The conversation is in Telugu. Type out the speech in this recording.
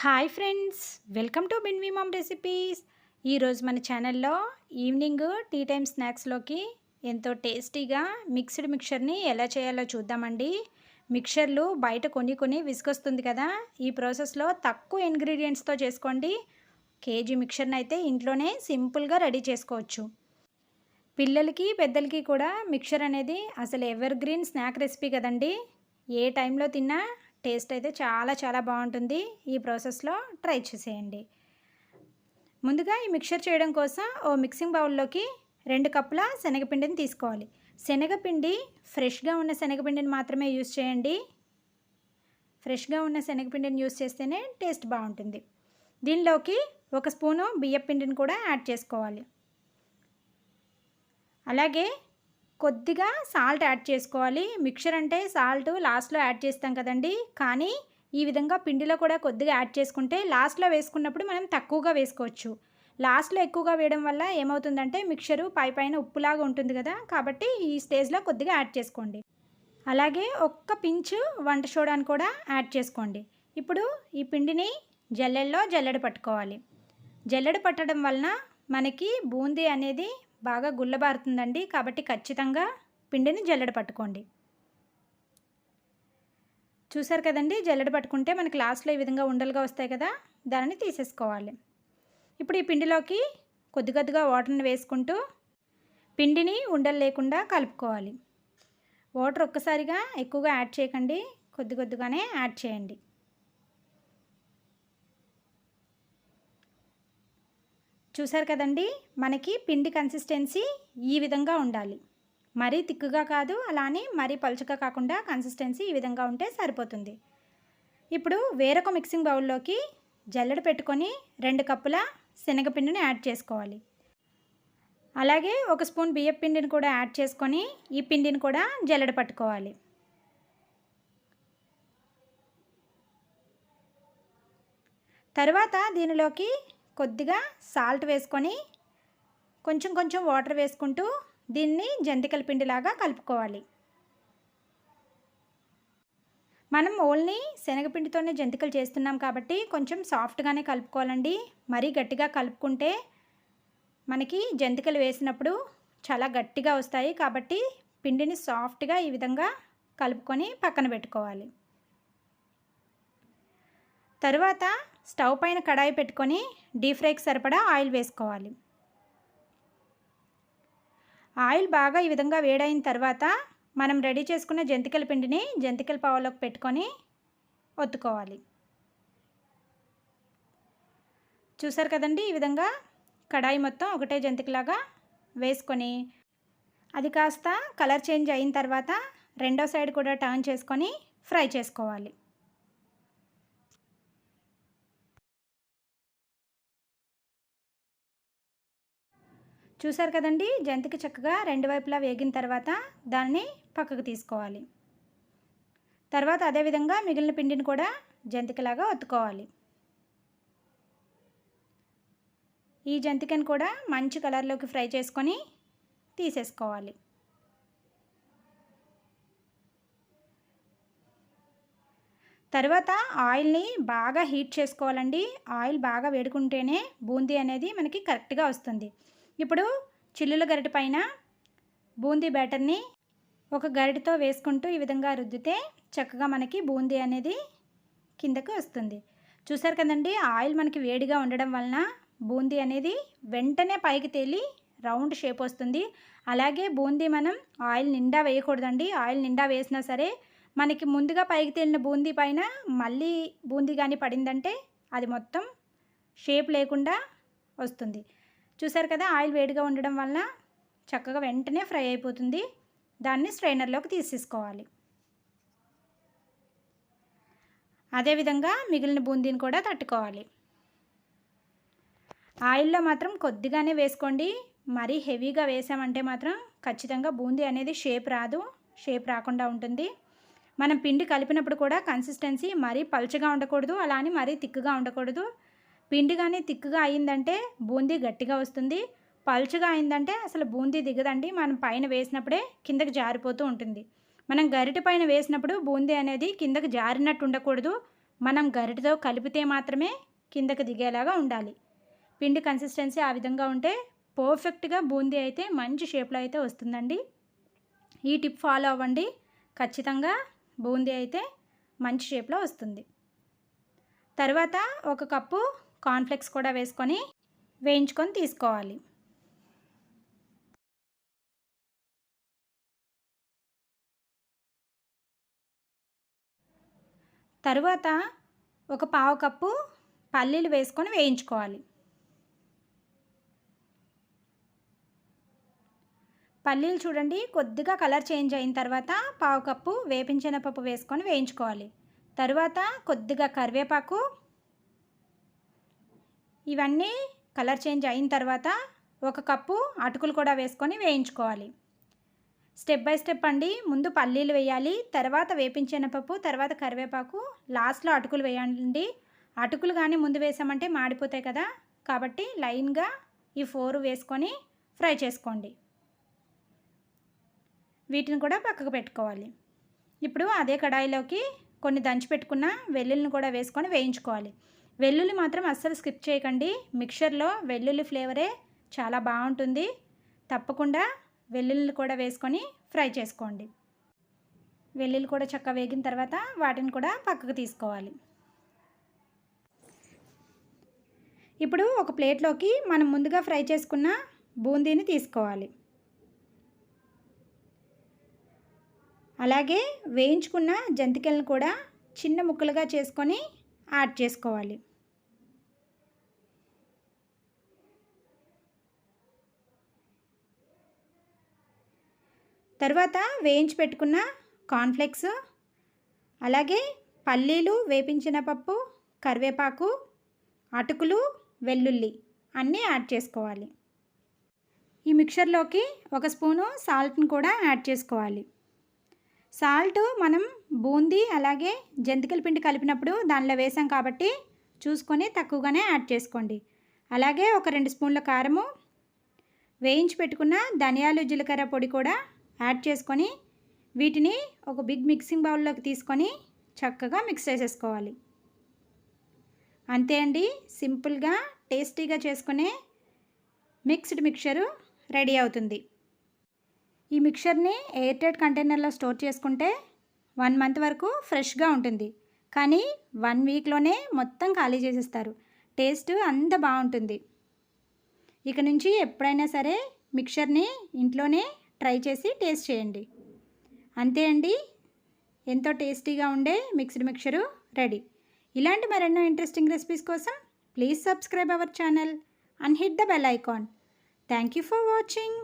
Hi friends welcome to Binvi mom recipes. ఈరోజు మన ఛానల్లో ఈవినింగ్ టీ టైమ్ స్నాక్స్లోకి ఎంతో టేస్టీగా మిక్స్డ్ మిక్చర్ని ఎలా చేయాలో చూద్దామండి. మిక్చర్లు బయట కొని కొని విసుకొస్తుంది కదా ఈ ప్రాసెస్లో తక్కువ ఇంగ్రీడియంట్స్తో చేసుకోండి. కేజీ మిక్చర్ని అయితే ఇంట్లోనే సింపుల్గా రెడీ చేసుకోవచ్చు. పిల్లలకి పెద్దలకి కూడా మిక్చర్ అనేది అసలు ఎవర్ గ్రీన్ స్నాక్ రెసిపీ కదండి. ఏ టైంలో తిన్నా టేస్ట్ అయితే చాలా చాలా బాగుంటుంది. ఈ ప్రాసెస్లో ట్రై చేసేయండి. ముందుగా ఈ మిక్చర్ చేయడం కోసం ఓ మిక్సింగ్ బౌల్లోకి రెండు కప్పుల శనగపిండిని తీసుకోవాలి. శనగపిండి ఫ్రెష్గా ఉన్న శనగపిండిని మాత్రమే యూస్ చేయండి. ఫ్రెష్గా ఉన్న శనగపిండిని యూస్ చేస్తేనే టేస్ట్ బాగుంటుంది. దీనిలోకి ఒక స్పూను బియ్యపిండిని కూడా యాడ్ చేసుకోవాలి. అలాగే కొద్దిగా సాల్ట్ యాడ్ చేసుకోవాలి. మిక్చర్ అంటే సాల్ట్ లాస్ట్లో యాడ్ చేస్తాం కదండి. కానీ ఈ విధంగా పిండిలో కూడా కొద్దిగా యాడ్ చేసుకుంటే లాస్ట్లో వేసుకున్నప్పుడు మనం తక్కువగా వేసుకోవచ్చు. లాస్ట్లో ఎక్కువగా వేయడం వల్ల ఏమవుతుందంటే మిక్చరు పై పైన ఉప్పులాగా ఉంటుంది కదా. కాబట్టి ఈ స్టేజ్లో కొద్దిగా యాడ్ చేసుకోండి. అలాగే ఒక్క పించు వంట సోడాని కూడా యాడ్ చేసుకోండి. ఇప్పుడు ఈ పిండిని జల్లెల్లో జల్లెడ పట్టుకోవాలి. జల్లెడ పట్టడం వలన మనకి బూందీ అనేది బాగా గుల్లబారుతుందండి. కాబట్టి ఖచ్చితంగా పిండిని జల్లెడ పట్టుకోండి. చూసారు కదండి? జల్లెడ పట్టుకుంటే మనకి లాస్ట్లో ఈ విధంగా ఉండలుగా వస్తాయి కదా? దానిని తీసేసుకోవాలి. ఇప్పుడు ఈ పిండిలోకి కొద్ది కొద్దిగా వాటర్ని వేసుకుంటూ పిండిని ఉండలు లేకుండా కలుపుకోవాలి. వాటర్ ఒక్కసారిగా ఎక్కువగా యాడ్ చేయకండి. కొద్ది కొద్దిగానే యాడ్ చేయండి. చూసారు కదండి? మనకి పిండి కన్సిస్టెన్సీ ఈ విధంగా ఉండాలి. మరీ తిక్కుగా కాదు అలానే మరీ పలుచగా కాకుండా కన్సిస్టెన్సీ ఈ విధంగా ఉంటే సరిపోతుంది. ఇప్పుడు వేరొక మిక్సింగ్ బౌల్లోకి జల్లెడ పెట్టుకొని రెండు కప్పుల శనగపిండిని యాడ్ చేసుకోవాలి. అలాగే ఒక స్పూన్ బియ్యం పిండిని కూడా యాడ్ చేసుకొని ఈ పిండిని కూడా జల్లెడ పట్టుకోవాలి. తర్వాత దీనిలోకి కొద్దిగా సాల్ట్ వేసుకొని కొంచెం కొంచెం వాటర్ వేసుకుంటూ దీన్ని జంతికల పిండిలాగా కలుపుకోవాలి. మనం ఓన్లీ శనగపిండితోనే జంతికలు చేస్తున్నాం కాబట్టి కొంచెం సాఫ్ట్గానే కలుపుకోవాలండి. మరీ గట్టిగా కలుపుకుంటే మనకి జంతికలు వేసినప్పుడు చాలా గట్టిగా వస్తాయి కాబట్టి పిండిని సాఫ్ట్గా ఈ విధంగా కలుపుకొని పక్కన పెట్టుకోవాలి. తరువాత స్టవ్ పైన కడాయి పెట్టుకొని డీప్ ఫ్రైకి సరిపడా ఆయిల్ వేసుకోవాలి. ఆయిల్ బాగా ఈ విధంగా వేడైన తర్వాత మనం రెడీ చేసుకున్న జంతికల పిండిని జంతికల పావులోకి పెట్టుకొని ఒత్తుకోవాలి. చూసారు కదండి ఈ విధంగా కడాయి మొత్తం ఒకటే జంతికలాగా వేసుకొని అది కాస్త కలర్ చేంజ్ అయిన తర్వాత రెండో సైడ్ కూడా టర్న్ చేసుకొని ఫ్రై చేసుకోవాలి. చూసారు కదండి? జంతికి చక్కగా రెండు వైపులా వేగిన తర్వాత దాన్ని పక్కకు తీసుకోవాలి. తర్వాత అదేవిధంగా మిగిలిన పిండిని కూడా జంతికలాగా ఒత్తుకోవాలి. ఈ జంతికను కూడా మంచి కలర్లోకి ఫ్రై చేసుకొని తీసేసుకోవాలి. తర్వాత ఆయిల్ని బాగా హీట్ చేసుకోవాలండి. ఆయిల్ బాగా వేడుకుంటేనే బూందీ అనేది మనకి కరెక్ట్గా వస్తుంది. ఇప్పుడు చిల్లుల గరిట పైన బూందీ బ్యాటర్ని ఒక గరిటతో వేసుకుంటూ ఈ విధంగా రుద్దితే చక్కగా మనకి బూందీ అనేది కిందకు వస్తుంది. చూసారు కదండి ఆయిల్ మనకి వేడిగా ఉండడం వలన బూందీ అనేది వెంటనే పైకి తేలి రౌండ్ షేప్ వస్తుంది. అలాగే బూందీ మనం ఆయిల్ నిండా వేయకూడదండి. ఆయిల్ నిండా వేసినా సరే మనకి ముందుగా పైకి తేలిన బూందీ పైన మళ్ళీ బూందీ కానీ పడిందంటే అది మొత్తం షేప్ లేకుండా వస్తుంది. చూసారు కదా ఆయిల్ వేడిగా ఉండడం వలన చక్కగా వెంటనే ఫ్రై అయిపోతుంది. దాన్ని స్ట్రైనర్లోకి తీసేసుకోవాలి. అదేవిధంగా మిగిలిన బూందీని కూడా తట్టుకోవాలి. ఆయిల్లో మాత్రం కొద్దిగానే వేసుకోండి. మరీ హెవీగా వేసామంటే మాత్రం ఖచ్చితంగా బూందీ అనేది షేప్ రాదు షేప్ రాకుండా ఉంటుంది. మనం పిండి కలిపినప్పుడు కూడా కన్సిస్టెన్సీ మరీ పలుచగా ఉండకూడదు అలా అని మరీ తిక్కుగా ఉండకూడదు. పిండి కానీ తిక్కుగా అయిందంటే బూందీ గట్టిగా వస్తుంది. పలుచగా అయిందంటే అసలు బూందీ దిగదండి. మనం పైన వేసినప్పుడే కిందకి జారిపోతూ ఉంటుంది. మనం గరిటె పైన వేసినప్పుడు బూందీ అనేది కిందకి జారినట్టు ఉండకూడదు. మనం గరిటతో కలిపితే మాత్రమే కిందకి దిగేలాగా ఉండాలి. పిండి కన్సిస్టెన్సీ ఆ విధంగా ఉంటే పర్ఫెక్ట్గా బూందీ అయితే మంచి షేప్లో అయితే వస్తుందండి. ఈ టిప్ ఫాలో అవ్వండి. ఖచ్చితంగా బూందీ అయితే మంచి షేప్లో వస్తుంది. తర్వాత ఒక కప్పు కార్న్ఫ్లెక్స్ కూడా వేసుకొని వేయించుకొని తీసుకోవాలి. తరువాత ఒక పావు కప్పు పల్లీలు వేసుకొని వేయించుకోవాలి. పల్లీలు చూడండి కొద్దిగా కలర్ చేంజ్ అయిన తర్వాత పావు కప్పు వేపించిన పప్పు వేసుకొని వేయించుకోవాలి. తరువాత కొద్దిగా కరివేపాకు ఇవన్నీ కలర్ చేంజ్ అయిన తర్వాత ఒక కప్పు అటుకులు కూడా వేసుకొని వేయించుకోవాలి. స్టెప్ బై స్టెప్ అండి. ముందు పల్లీలు వేయాలి. తర్వాత వేపించిన పప్పు తర్వాత కరివేపాకు. లాస్ట్లో అటుకులు వేయండి. అటుకులు కానీ ముందు వేసామంటే మాడిపోతాయి కదా. కాబట్టి లైన్గా ఈ ఫోర్ వేసుకొని ఫ్రై చేసుకోండి. వీటిని కూడా పక్కకు పెట్టుకోవాలి. ఇప్పుడు అదే కడాయిలోకి కొన్ని దంచి పెట్టుకున్న వెల్లుల్ని కూడా వేసుకొని వేయించుకోవాలి. వెల్లుల్లి మాత్రం అస్సలు స్కిప్ చేయకండి. మిక్చర్లో వెల్లుల్లి ఫ్లేవరే చాలా బాగుంటుంది. తప్పకుండా వెల్లుల్లి కూడా వేసుకొని ఫ్రై చేసుకోండి. వెల్లుల్లి కూడా చక్కగా వేగిన తర్వాత వాటిని కూడా పక్కకు తీసుకోవాలి. ఇప్పుడు ఒక ప్లేట్లోకి మనం ముందుగా ఫ్రై చేసుకున్న బూందీని తీసుకోవాలి. అలాగే వేయించుకున్న జంతికలను కూడా చిన్న ముక్కలుగా చేసుకొని యాడ్ చేసుకోవాలి. తర్వాత వేయించి పెట్టుకున్న కార్న్ఫ్లెక్స్ అలాగే పల్లీలు వేపించిన పప్పు కరివేపాకు అటుకులు వెల్లుల్లి అన్నీ యాడ్ చేసుకోవాలి. ఈ మిక్చర్లోకి ఒక స్పూను సాల్ట్ని కూడా యాడ్ చేసుకోవాలి. సాల్ట్ మనం బూందీ అలాగే జంతికల పిండి కలిపినప్పుడు దానిలో వేసాం కాబట్టి చూసుకొని తక్కువగానే యాడ్ చేసుకోండి. అలాగే ఒక రెండు స్పూన్ల కారము వేయించి పెట్టుకున్న ధనియాలు జీలకర్ర పొడి కూడా యాడ్ చేసుకొని వీటిని ఒక బిగ్ మిక్సింగ్ బౌల్లోకి తీసుకొని చక్కగా మిక్స్ చేసేసుకోవాలి. అంతే అండి సింపుల్గా టేస్టీగా చేసుకునే మిక్స్డ్ మిక్చరు రెడీ అవుతుంది. ఈ మిక్చర్ని ఎయిర్టెడ్ కంటైనర్లో స్టోర్ చేసుకుంటే వన్ మంత్ వరకు ఫ్రెష్గా ఉంటుంది. కానీ వన్ వీక్లోనే మొత్తం ఖాళీ చేసేస్తారు. టేస్ట్ అంత బాగుంటుంది. ఇక నుంచి ఎప్పుడైనా సరే మిక్చర్ని ఇంట్లోనే ట్రై చేసి టేస్ట్ చేయండి. అంతే అండి. ఎంతో టేస్టీగా ఉండే మిక్స్డ్ మిక్చరు రెడీ. ఇలాంటి మరెన్నో ఇంట్రెస్టింగ్ రెసిపీస్ కోసం please subscribe our channel and hit the bell icon. Thank you for watching.